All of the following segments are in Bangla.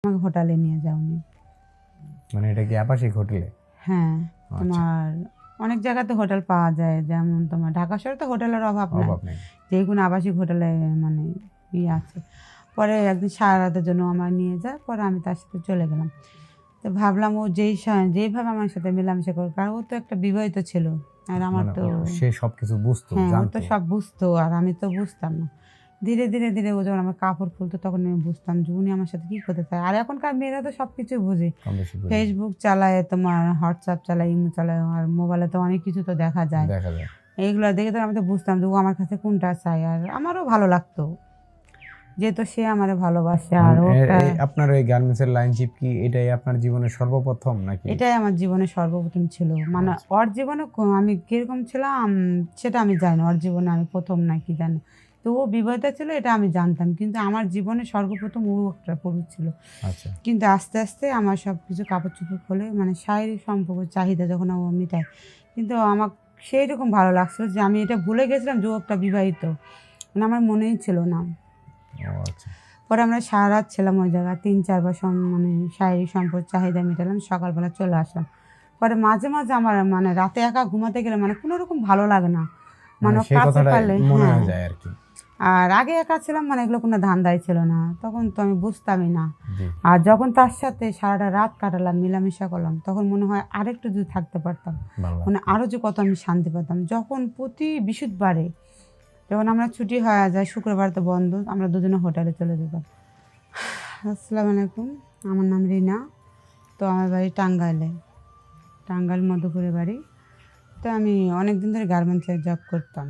আমাকে হোটেলে নিয়ে যাওনি। মানে এটা কি আবাসিক হোটেলে? হ্যাঁ আচ্ছা। তোমার অনেক জায়গাতে হোটেল পাওয়া যায় যেমন তোমার ঢাকা শহরে তো হোটেলের অভাব নাই। যে কোনো আবাসিক হোটেলে মানে ইয়ে আছে। পরে একদিন সারা রাতের জন্য আমার নিয়ে যায় পরে আমি তার সাথে চলে গেলাম। তো ভাবলাম ও যেই যেইভাবে আমার সাথে মেলামেশা করে কারণ ও তো একটা বিবাহিত ছিল। আর আমার মানে তো সে সবকিছু বুঝতো হ্যাঁ ও তো সব বুঝতো আর আমি তো বুঝতাম না। ধীরে ধীরে ধীরে ও যখন আমার কাপড় খুলতো তখন আমি বুঝতাম যে উনি আমার সাথে কি করতে চায়। আর এখনকার মেয়েরা তো সব কিছু বুঝে। ফেসবুক চালায় তোমার হোয়াটসঅ্যাপ চালায় ইমো চালায় আর মোবাইলে তো অনেক কিছু তো দেখা যায়। এইগুলো দেখে তো আমি তো বুঝতাম যে ও আমার কাছে কোনটা চাই আর আমারও ভালো লাগতো। যেহেতু সে আমারে ভালোবাসে আর আপনার এই গার্মেন্টসের লাইন চিপ কি এটাই আপনার জীবনের সর্বপ্রথম নাকি? এটাই আমার জীবনে সর্বপ্রথম ছিল। মানে আচ্ছা। ওর জীবনে আমি কীরকম ছিলাম সেটা আমি জানি ওর জীবনে আমি প্রথম নাকি জানি তো ও বিবাহিত ছিল এটা আমি জানতাম। কিন্তু আমার জীবনে সর্বপ্রথম ও একটা পুরুষ ছিল। আচ্ছা। কিন্তু আস্তে আস্তে আমার সব কিছু কাপড় চোপড় খোলে মানে শারীরিক সম্পর্ক চাহিদা যখন ও মিটায় কিন্তু আমার সেই রকম ভালো লাগছিল যে আমি এটা ভুলে গেছিলাম যে ও একটা বিবাহিত। মানে আমার মনেই ছিল না। আচ্ছা। পরে আমরা সারা রাত ছিলাম ওই জায়গায় তিন চারবার সম- মানে শারীরিক সম্পর্ক চাহিদা মেটালাম সকালবেলা চলে আসলাম। পরে মাঝে মাঝে আমার মানে রাতে একা ঘুমাতে গেলে মানে কোনো রকম ভালো লাগে না। মানে মানে কাছে পারলে হ্যাঁ। আর আগে একা ছিলাম মানে এগুলো কোনো ধান্দাই ছিল না। তখন তো আমি বুঝতামই না। আর যখন তার সাথে সারাটা রাত কাটালাম মেলামেশা করলাম তখন মনে হয় আরেকটু যদি থাকতে পারতাম মানে আরও যে কত আমি শান্তি পেতাম। যখন প্রতি বিশুদ্ধবারে যখন আমরা ছুটি হয়ে যায় শুক্রবার তো বন্ধ আমরা দুজনে হোটেলে চলে যেতাম। আসসালামু আলাইকুম আমার নাম রিনা তো আমার বাড়ি টাঙ্গাইলে টাঙ্গাইল মধুপুরে বাড়ি। তো আমি অনেক দিন ধরে গার্মেন্টসে জব করতাম।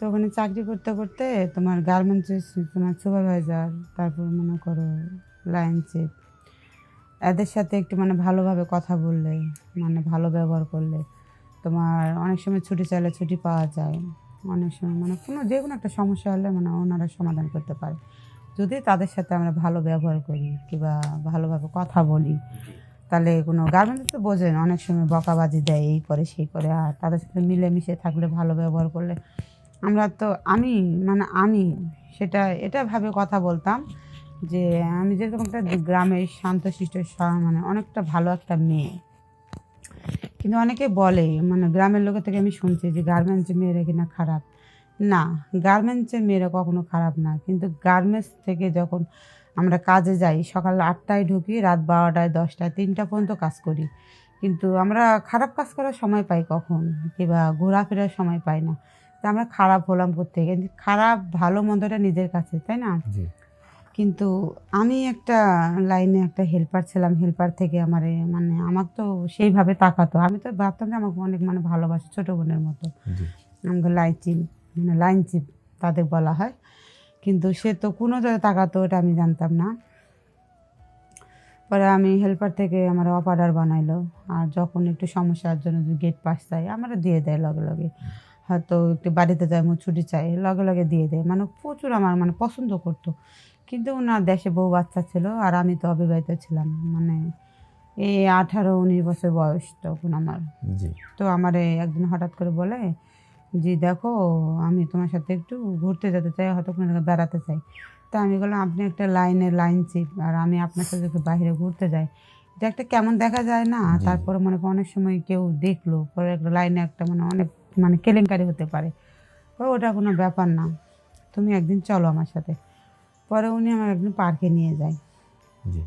তো ওখানে চাকরি করতে করতে তোমার গার্মেন্টসের তোমার সুপারভাইজার তারপর মনে করো লাইন চিফ এদের সাথে একটু মানে ভালোভাবে কথা বললে মানে ভালো ব্যবহার করলে তোমার অনেক সময় ছুটি চাইলে ছুটি পাওয়া যায়। অনেক সময় মানে কোনো, যে কোনো একটা সমস্যা হলে মানে ওনারা সমাধান করতে পারে। যদি তাদের সাথে আমরা ভালো ব্যবহার করি কিংবা ভালোভাবে কথা বলি, তাহলে কোনো গার্মেন্টস তো বোঝেন, অনেক সময় বকাবাজি দেয়, এই করে সেই করে, আর তাদের সাথে মিলেমিশে থাকলে, ভালো ব্যবহার করলে আমরা তো আমি মানে আমি সেটা, এটা ভাবে কথা বলতাম যে আমি যেরকম একটা গ্রামের শান্তশিষ্ট মানে অনেকটা ভালো একটা মেয়ে। কিন্তু অনেকে বলে মানে গ্রামের লোকের থেকে আমি শুনছি যে গার্মেন্টসের মেয়েরা কিনা খারাপ। না গার্মেন্টসের মেয়েরা কখনো খারাপ না। কিন্তু গার্মেন্টস থেকে যখন আমরা কাজে যাই, সকাল আটটায় ঢুকি, রাত বারোটায় দশটায়, তিনটা পর্যন্ত কাজ করি। কিন্তু আমরা খারাপ কাজ করার সময় পাই কখন, কিংবা ঘোরাফেরার সময় পাই না। আমরা খারাপ হলাম কিন্তু খারাপ ভালো মন্দটা নিজের কাছে তাই না? কিন্তু আমি একটা লাইনে একটা হেল্পার ছিলাম হেল্পার থেকে আমার মানে আমাকে তো সেইভাবে তাকাতো। আমি তো ভাবতাম যে আমাকে অনেক মানে ভালোবাসে ছোটো বোনের মতো। আমাকে লাইন চিপ মানে লাইন চিপ তাদের বলা হয়। কিন্তু সে তো কোনো জায়গায় তাকাতো এটা আমি জানতাম না। পরে আমি হেল্পার থেকে আমার অফ অর্ডার বানাইলো। আর যখন একটু সমস্যার জন্য গেট পাস চাই আমার দিয়ে দেয় লগে লগে। হয়তো একটু বাড়িতে যাই আমার ছুটি চাই লগে লগে দিয়ে দেয়। মানে প্রচুর আমার মানে পছন্দ করতো। কিন্তু ওনার দেশে বউ বাচ্চা ছিল আর আমি তো অবিবাহিত ছিলাম। মানে এই আঠারো উনিশ বছর বয়স তখন আমার। তো আমার একদিন হঠাৎ করে বলে যে দেখো আমি তোমার সাথে একটু ঘুরতে যেতে চাই হয়তো কোনো বেড়াতে চাই। তা আমি বললাম আপনি একটা লাইনে লাইন চিপ আর আমি আপনার সাথে একটু বাইরে ঘুরতে যাই। এটা একটা কেমন দেখা যায় না? তারপরে মনে করো অনেক সময় কেউ দেখল পরে একটা লাইনে একটা মানে অনেক মানে কেলেঙ্কারি হতে পারে। ওটা কোনো ব্যাপার না। তুমি একদিন চলো আমার সাথে। পরে উনি আমার একদিন পার্কে নিয়ে যায়। জি।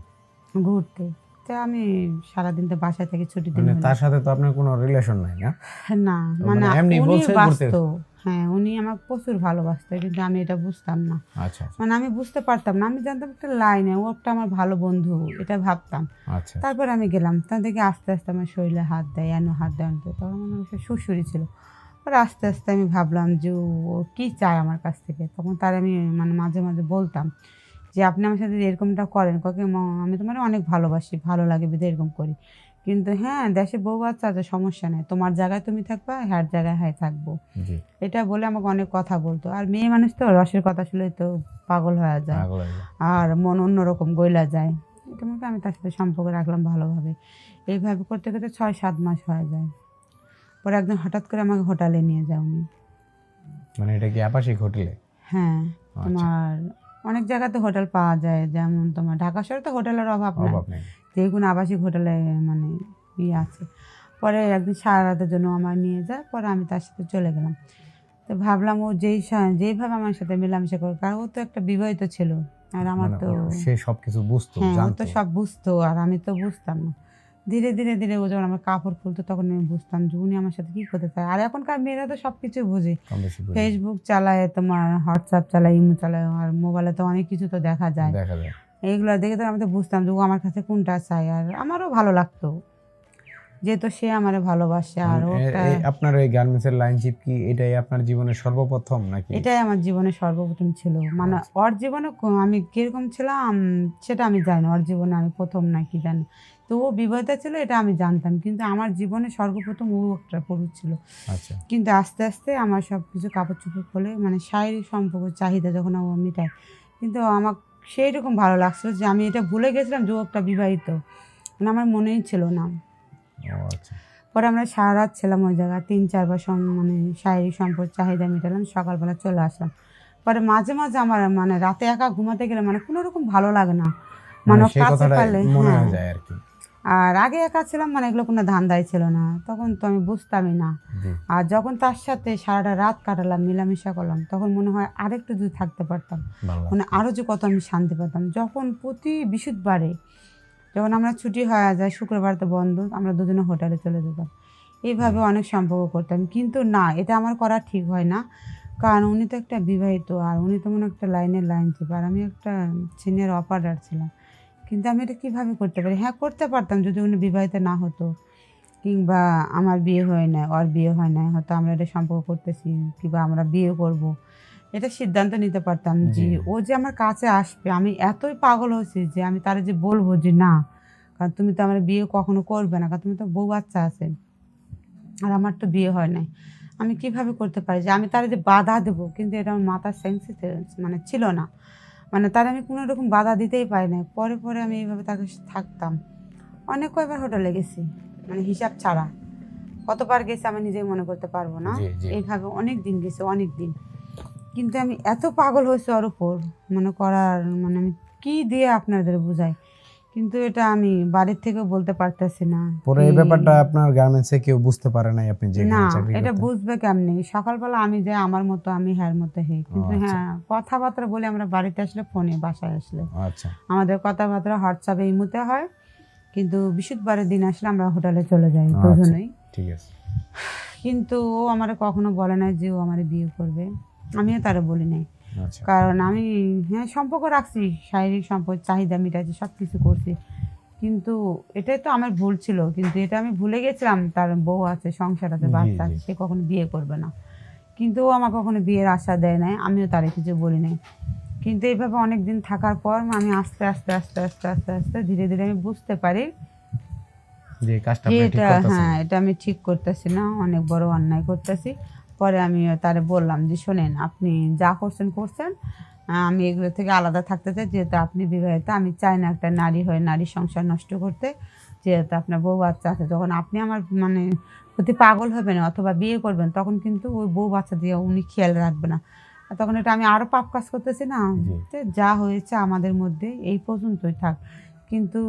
ঘুরতে। তো আমি সারাদিন তো বাসায় থেকে ছুটি দিন মানে তার সাথে তো আপনার কোনো রিলেশন নাই না? না মানে মানে এমনি বলছে ঘুরতে- হ্যাঁ উনি আমাকে প্রচুর ভালোবাসতো কিন্তু আমি এটা বুঝতাম না। আচ্ছা। মানে আমি বুঝতে পারতাম না আমি জানতাম একটা লাইনে ও একটা আমার ভালো বন্ধু এটা ভাবতাম। আচ্ছা। তারপর আমি গেলাম তা দেখি আস্তে আস্তে আমার শরীরে হাত দেয় এন হাত দেয় তখন আমার সে শ্বশুরই ছিল। পরে আস্তে আস্তে আমি ভাবলাম যে ও ও কী চায় আমার কাছ থেকে? তখন তার আমি মানে মাঝে মাঝে বলতাম যে আপনি আমার সাথে এরকমটা করেন কাকে আমি তোমার অনেক ভালোবাসি ভালো লাগে বিধে এরকম করি। কিন্তু হ্যাঁ দেশে বউ বাচ্চা আছে সমস্যা নেই। তোমার জায়গায় তুমি থাকবা হ্যার জায়গায় হ্যাঁ থাকব। এটা বলে আমাকে অনেক কথা বলতো। আর মেয়ে মানুষ তো রসের কথা শুনলে তো পাগল হয়ে যায়। আর মন অন্যরকম গইলা যায়। এটা মনে আমি তার সাথে সম্পর্ক রাখলাম ভালোভাবে। এইভাবে করতে করতে ছয় সাত মাস হয়ে যায়। পরে একদিন হঠাৎ করে আমাকে হোটেলে নিয়ে যাও উনি। মানে এটা কি আবাসিক হোটেলে? হ্যাঁ আচ্ছা। তোমার অনেক জায়গাতে হোটেল পাওয়া যায়। যেমন তোমার ঢাকা শহরে তো হোটেলের অভাব অভাব নেই। যে কোনো আবাসিক হোটেলে মানে ইয়ে আছে। পরে একদিন সারা রাতের জন্য আমার নিয়ে যায় পরে আমি তার সাথে চলে গেলাম। তো ভাবলাম ও যেই যেইভাবে আমার সাথে মেলামেশা করে কারণ ও তো একটা বিবাহিত ছিল আর আমার মানে তো সে সবকিছু বুঝতো হ্যাঁ ও তো সব বুঝতো আর আমি তো বুঝতাম না। ধীরে ধীরে ধীরে ও যখন আমার কাপড় খুলতো তখন আমি বুঝতাম যে উনি আমার সাথে কি করতে চায়। আর এখনকার মেয়েরা তো সব কিছু বুঝে। ফেসবুক চালায় তোমার হোয়াটসঅ্যাপ চালায় ইমো চালায় আর মোবাইলে তো অনেক কিছু তো দেখা যায়। দেখা যায়। এইগুলো দেখে তো আমি তো বুঝতাম যে ও আমার কাছে কোনটা চাই আর আমারও ভালো লাগতো। যেহেতু সে আমারে ভালোবাসে আর ওটা আপনার ওই গার্মেন্টস এর লাইন চিপ কি এটাই আপনার জীবনের সর্বপ্রথম নাকি? এটাই আমার জীবনে সর্বপ্রথম ছিল। মানে আচ্ছা। ওর জীবনে আমি কীরকম ছিলাম সেটা আমি জানি ওর জীবনে আমি প্রথম নাকি জানি। তো ও বিবাহিত ছিল এটা আমি জানতাম। কিন্তু আমার জীবনে সর্বপ্রথম ও একটা পুরুষ ছিল। আচ্ছা। কিন্তু আস্তে আস্তে আমার সব কিছু কাপড় চোপড় খুলে মানে শারীরিক সম্পর্ক চাহিদা যখন ও মেটায়। কিন্তু আমার সেই রকম ভালো লাগছিল যে আমি এটা ভুলে গেছিলাম যুবকটা বিবাহিত। মানে আমার মনেই ছিল না। আচ্ছা। পরে আমরা সারা রাত ছিলাম ওই জায়গায় তিন চারবার মানে শারীরিক সম্পদ চাহিদা মেটালাম সকালবেলা চলে আসলাম। পরে মাঝে মাঝে আমার মানে রাতে একা ঘুমাতে গেলে মানে কোনো রকম ভালো লাগে না। মানে কাছে পারলে মনে কাছে যায় পারলে কি। হ্যাঁ। আর আগে একা ছিলাম মানে এগুলো কোনো ধান্দাই ছিল না। তখন তো আমি বুঝতামই না। আর যখন তার সাথে সারাটা রাত কাটালাম মেলামেশা করলাম তখন মনে হয় আরেকটু যদি থাকতে পারতাম মানে আরও যে কত আমি শান্তি পেতাম। যখন প্রতি বৃহস্পতিবারে যখন আমরা ছুটি হয়ে যায় শুক্রবার তো বন্ধ আমরা দুজনে হোটেলে চলে যেতাম। এইভাবে অনেক সম্পর্ক করতাম। কিন্তু না এটা আমার করা ঠিক হয় না। কারণ উনি তো একটা বিবাহিত আর উনি তো মনে একটা লাইনের লাইন ছিল আর আমি একটা সিনিয়র অপারেটার ছিলাম। কিন্তু আমি এটা কীভাবে করতে পারি? হ্যাঁ করতে পারতাম যদি উনি বিবাহিত না হতো। কিংবা আমার বিয়ে হয় না ওর বিয়ে হয় না হয়তো আমরা এটা সম্পর্ক করতেছি কিংবা আমরা বিয়ে করব। এটা সিদ্ধান্ত নিতে পারতাম যে ও যে আমার কাছে আসবে আমি এতই পাগল হয়েছি যে আমি তারে যে বলব যে না কারণ তুমি তো আমার বিয়ে কখনো করবে না কারণ তুমি তো বউ বাচ্চা আছে আর আমার তো বিয়ে হয় নাই। আমি কীভাবে করতে পারি? যে আমি তার যে বাধা দেবো কিন্তু এটা আমার মাথার সেন্সিতে মানে ছিল না। মানে তার আমি কোনো রকম বাধা দিতেই পারি না পরে পরে আমি এইভাবে তাকে থাকতাম। অনেক কয়বার হোটেলে গেছি মানে হিসাব ছাড়া। কতবার গেছে আমি নিজেই মনে করতে পারব না। এইভাবে অনেক দিন গেছে অনেক দিন। কিন্তু আমি এত পাগল হয়েছি ওর উপর মনে করার মানে আমি কী দিয়ে আপনাদের বুঝাই? কিন্তু এটা আমি বাড়ির থেকেও বলতে পারতেছি না পরে এই ব্যাপারটা আপনার গার্মেন্টসে কেউ বুঝতে পারে নাই আপনি যে না এটা। বুঝবে কেমনি? সকালবেলা আমি যে আমার মতো আমি হ্যার মতো হেই কিন্তু আচ্ছা। হ্যাঁ কথাবার্তা বলে আমরা বাড়িতে আসলে ফোনে বাসায় আসলে। আচ্ছা। আমাদের কথাবার্তা হোয়াটসঅ্যাপে ইমুতে হয়। কিন্তু বৃহস্পতিবারের দিন আসলে আমরা হোটেলে চলে যাই আচ্ছা। দুজনেই। ঠিক আছে। কিন্তু ও আমার কখনো বলে না যে ও আমার বিয়ে করবে। আমিও তারা বলি নাই। কারণ আমি হ্যাঁ সম্পর্ক রাখছি শারীরিক সম্পর্ক চাহিদা মিটাচ্ছি সব কিছু করছি। কিন্তু এটাই তো আমার ভুল ছিল কিন্তু এটা আমি ভুলে গেছিলাম তার বউ আছে সংসার আছে বাচ্চা আছে সে কখনো বিয়ে করবে না। কিন্তু ও আমার কখনো বিয়ের আশা দেয় নাই আমিও তারে কিছু বলি নাই। কিন্তু এইভাবে অনেক দিন থাকার পর আমি আস্তে আস্তে আস্তে আস্তে আস্তে আস্তে ধীরে ধীরে আমি বুঝতে পারি যে এটা হ্যাঁ এটা আমি ঠিক করতেছি না অনেক বড় অন্যায় করতেছি। পরে আমি তারে বললাম যে শোনেন আপনি যা করছেন করছেন। আমি এগুলো থেকে আলাদা থাকতে চাই। যেহেতু আপনি বিবাহিত আমি চাই না একটা নারী হয়ে নারী সংসার নষ্ট করতে। যেহেতু আপনার বউ বাচ্চা আছে যখন আপনি আমার মানে প্রতি পাগল হবেন অথবা বিয়ে করবেন তখন কিন্তু ওই বউ বাচ্চা দিয়ে উনি খেয়াল রাখবে না। তখন এটা আমি আরও পাপ কাজ করতেছি না। যা হয়েছে আমাদের মধ্যে এই পর্যন্তই থাক। কিন্তু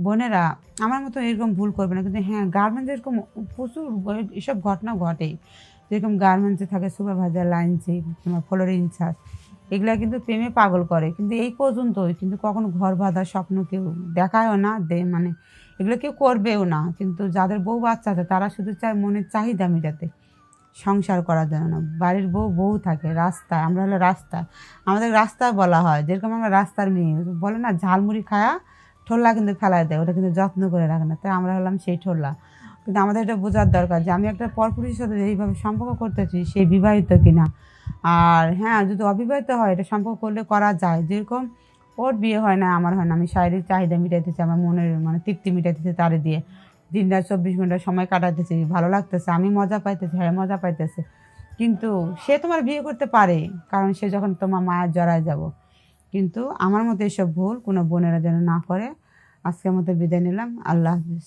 বোনেরা আমার মতো এরকম ভুল করবে না। কিন্তু হ্যাঁ গার্মেন্টস এরকম প্রচুর এসব ঘটনা ঘটেই। যেরকম গার্মেন্টসে থাকে সুপারভাইজার লাইন তোমার ফ্লোর ইনচার্জ এগুলা কিন্তু প্রেমে পাগল করে। কিন্তু এই পর্যন্তই, কিন্তু কখনো ঘর বাঁধার স্বপ্ন কেউ দেখায়ও না, দে মানে এগুলো কেউ করবেও না। কিন্তু যাদের বউ বাচ্চা আছে, তারা শুধু চায় মনের চাহিদা মেটাতে, সংসার করার জন্য না। বাড়ির বউ বউ থাকে রাস্তায়, আমরা হলো রাস্তা। আমাদের রাস্তায় বলা হয়, যেরকম আমরা রাস্তার মেয়ে, বলে না, ঝালমুড়ি খায়া ঠোল্লা কিন্তু ফেলায় দেয়, ওটা কিন্তু যত্ন করে রাখে না। তাই আমরা হলাম সেই ঠোল্লা। কিন্তু আমাদের এটা বোঝার দরকার যে আমি একটা পরপুরুষের সাথে এইভাবে সম্পর্ক করতেছি সে বিবাহিত কিনা। আর হ্যাঁ যদি অবিবাহিত হয়, এটা সম্পর্ক করলে করা যায়। যেরকম ওর বিয়ে হয় না, আমার হয় না। আমি শারীরিক চাহিদা মিটাইতেছি, আমার মনের মানে তৃপ্তি মিটাইতেছি তারে দিয়ে। দিন রাত চব্বিশ ঘণ্টা সময় কাটাতেছি ভালো লাগতেছে, আমি মজা পাইতেছি হ্যাঁ মজা পাইতেছে। কিন্তু সে তোমার বিয়ে করতে পারে, কারণ সে যখন তোমার মায়ের জড়ায় যাব। কিন্তু আমার মতো এসব ভুল, কোনো বোনেরা যেন না করে। আজকের মতো বিদায় নিলাম। আল্লাহ হাফিজ।